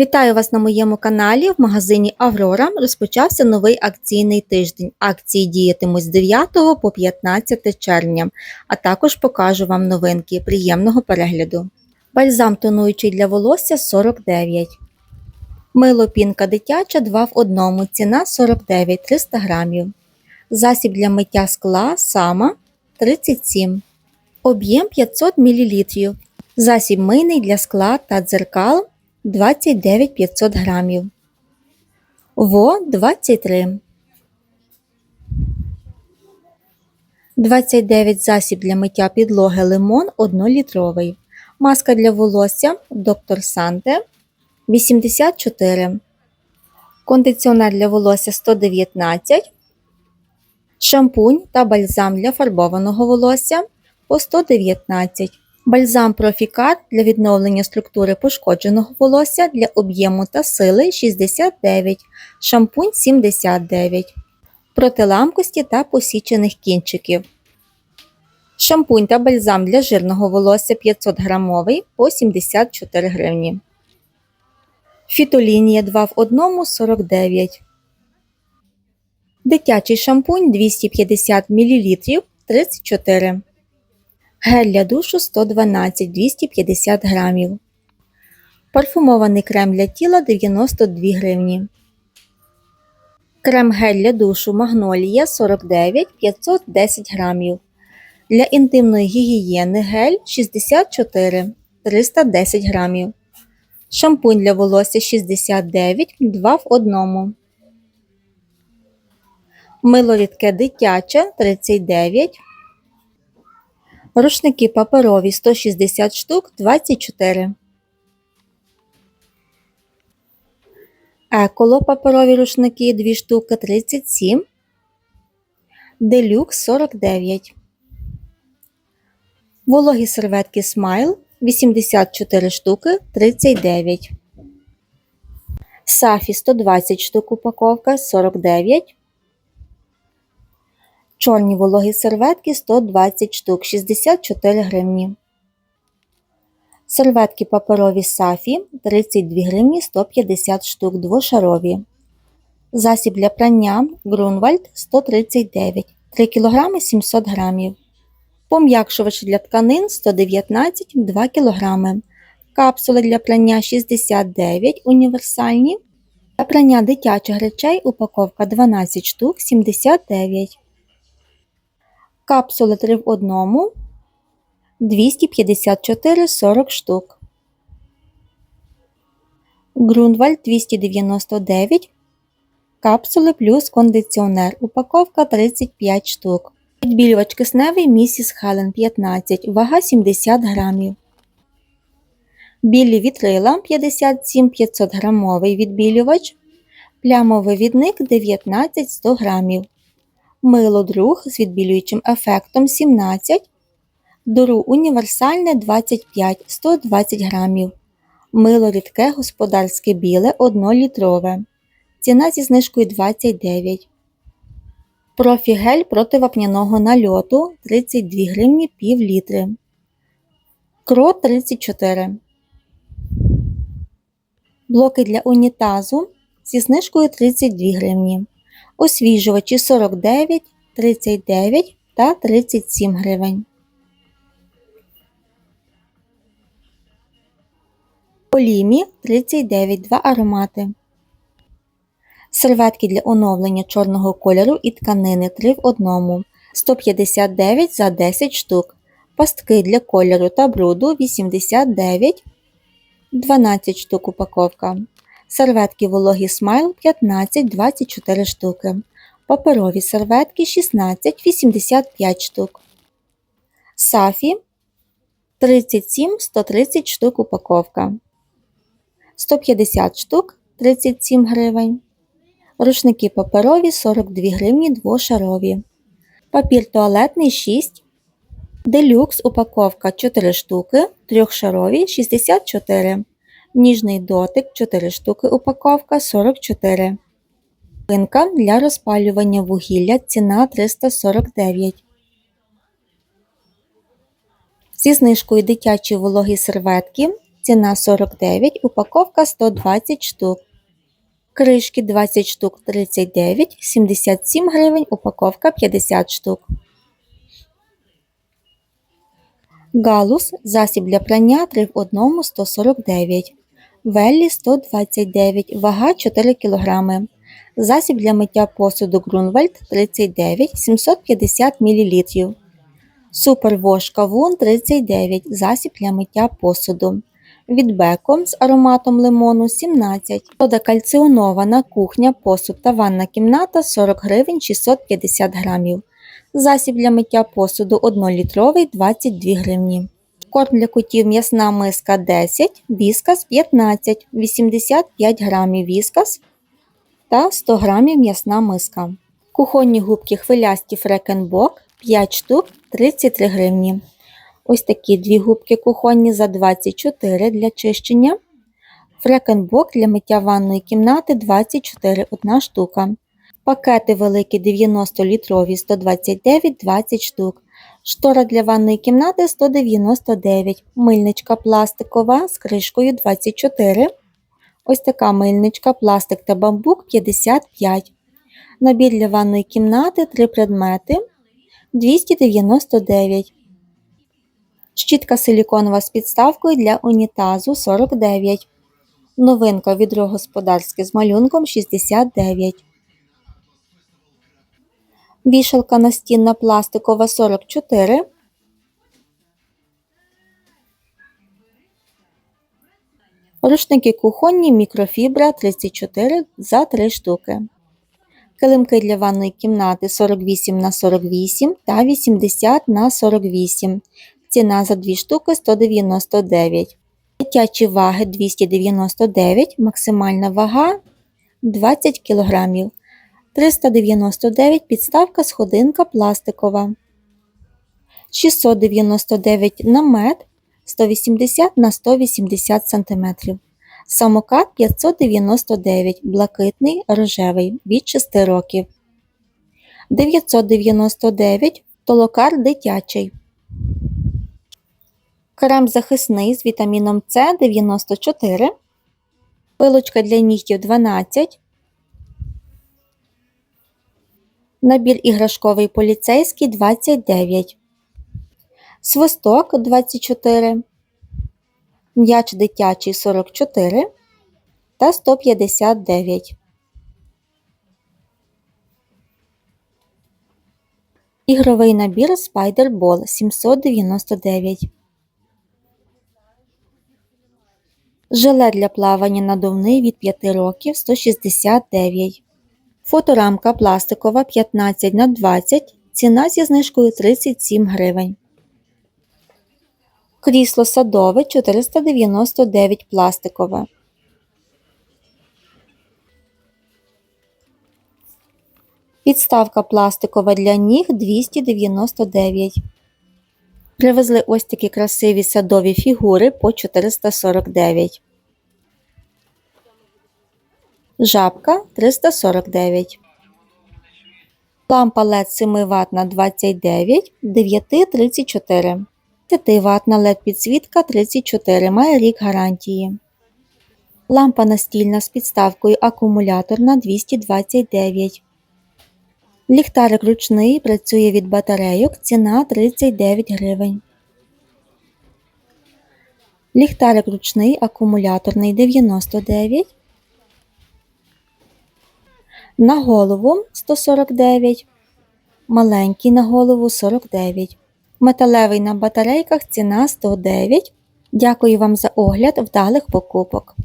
Вітаю вас на моєму каналі. В магазині Аврора розпочався новий акційний тиждень. Акції діятимуть з 9 по 15 червня, а також покажу вам новинки. Приємного перегляду. Бальзам тонуючий для волосся 49. Мило пінка дитяча 2 в 1. Ціна 49 300 грамів. Засіб для миття скла сама 37. Об'єм 500 мл. Засіб мийний для скла та дзеркал 29 500 грамів. Во 23. 29 засіб для миття підлоги лимон 1 літровий. Маска для волосся Доктор Санте 84. Кондиціонер для волосся 119. Шампунь та бальзам для фарбованого волосся по 119. Бальзам Профікар для відновлення структури пошкодженого волосся для об'єму та сили 69, шампунь 79, проти ламкості та посічених кінчиків. Шампунь та бальзам для жирного волосся 500 грамовий по 74 гривні. Фітолінія 2 в 1 49. Дитячий шампунь 250 мл 34 Гель для душу 112-250 грамів. Парфумований крем для тіла 92 гривні. Крем гель для душу Магнолія 49 510 грамів. Для інтимної гігієни гель 64 310 грамів. Шампунь для волосся 69 2 в 1. Мило рідке дитяче 39 Рушники паперові 160 штук 24. Еколо паперові рушники 2 штуки 37. Делюкс 49. Вологі серветки Смайл 84 штуки 39. Сафі 120 штук упаковка 49. Чорні вологі серветки 120 штук 64 гривні. Серветки паперові Сафі 32 гривні 150 штук двошарові. Засіб для прання Грунвальд 139 3 кг 700 г. Пом'якшувач для тканин 119 2 кг. Капсули для прання 69 універсальні. Для прання дитячих речей упаковка 12 штук 79 Капсули 3 в 1 254 40 штук. Грунвальд 299 капсули плюс кондиціонер. Упаковка 35 штук. Відбілювач кисневий місіс Хелен 15, вага 70 грамів. Білі вітрила 57 500 грамовий відбілювач. Плямовий відник 19 100 грамів. Мило друг з відбілюючим ефектом 17, Дору універсальне 25 120 грамів. Мило рідке господарське біле 1 літрове. Ціна зі знижкою 29. Профігель проти вапняного нальоту 32 гривні пів літри. Кро 34. Блоки для унітазу зі знижкою 32 гривні освіжувачі 49, 39 та 37 гривень. Олімі 39 2 аромати. Серветки для оновлення чорного кольору і тканини 3 в 1. 159 за 10 штук. Пастки для кольору та бруду 89 12 штук упаковка. Серветки вологі смайл 15-24 штуки. Паперові серветки 16-85 штук. Сафі 37-130 штук упаковка. 150 штук 37 гривень. Рушники паперові 42 гривні двошарові. Папір туалетний 6. Делюкс упаковка 4 штуки, трьохшарові 64 Ніжний дотик 4 штуки упаковка 44. Пинка для розпалювання вугілля ціна 349. Зі знижкою дитячі вологі серветки ціна 49, упаковка 120 штук. Кришки 20 штук 39, 77 гривень, упаковка 50 штук. Галус засіб для прання 3 в 1 149. Веллі 129, вага 4 кг. Засіб для миття посуду Грунвальд 39 750 мл. Супервош кавун 39, засіб для миття посуду. Від Беко з ароматом лимону 17. Сода кальціонована кухня, посуд та ванна кімната 40 гривень 650 грамів. Засіб для миття посуду 1-літровий 22 гривні. Корм для котів м'ясна миска 10, віскас 15, 85 грамів віскас та 100 грамів м'ясна миска. Кухонні губки хвилясті фрекенбок 5 штук 33 гривні. Ось такі дві губки кухонні за 24 для чищення. Фрекенбок для миття ванної кімнати 24 одна штука. Пакети великі 90-літрові 129 20 штук. Штора для ванної кімнати 199, мильничка пластикова з кришкою 24. Ось така мильничка, пластик та бамбук 55. Набір для ванної кімнати 3 предмети 299. Щітка силіконова з підставкою для унітазу 49. Новинка відро господарське з малюнком 69. Вішалка настінна пластикова 44. Рушники кухонні мікрофібра 34 за 3 штуки. Килимки для ванної кімнати 48 на 48 та 80 на 48. Ціна за 2 штуки 199. Дитячі ваги 299, максимальна вага 20 кг. 399 підставка сходинка пластикова. 699 намет 180 на 180 см. Самокат 599 блакитний рожевий від 6 років. 999 толокар дитячий. Крем захисний з вітаміном С 94. Пилочка для нігтів 12. Набір іграшковий поліцейський 29. Свисток 24. М'яч дитячий 44 та 159. Ігровий набір Spider-Ball 799. Жилет для плавання надувний від 5 років 169. Фоторамка пластикова 15 на 20. Ціна зі знижкою 37 гривень. Крісло садове 499 пластикове. Підставка пластикова для ніг 299. Привезли ось такі красиві садові фігури по 449. Жабка 349. Лампа LED 7 Вт на 29, 9 34. 10 Вт LED підсвітка 34 має рік гарантії. Лампа настільна з підставкою акумуляторна 229. Ліхтарик ручний працює від батарейок. Ціна 39 гривень. Ліхтарик ручний акумуляторний 99. На голову 149. Маленький на голову 49. Металевий на батарейках ціна 109. Дякую вам за огляд вдалих покупок.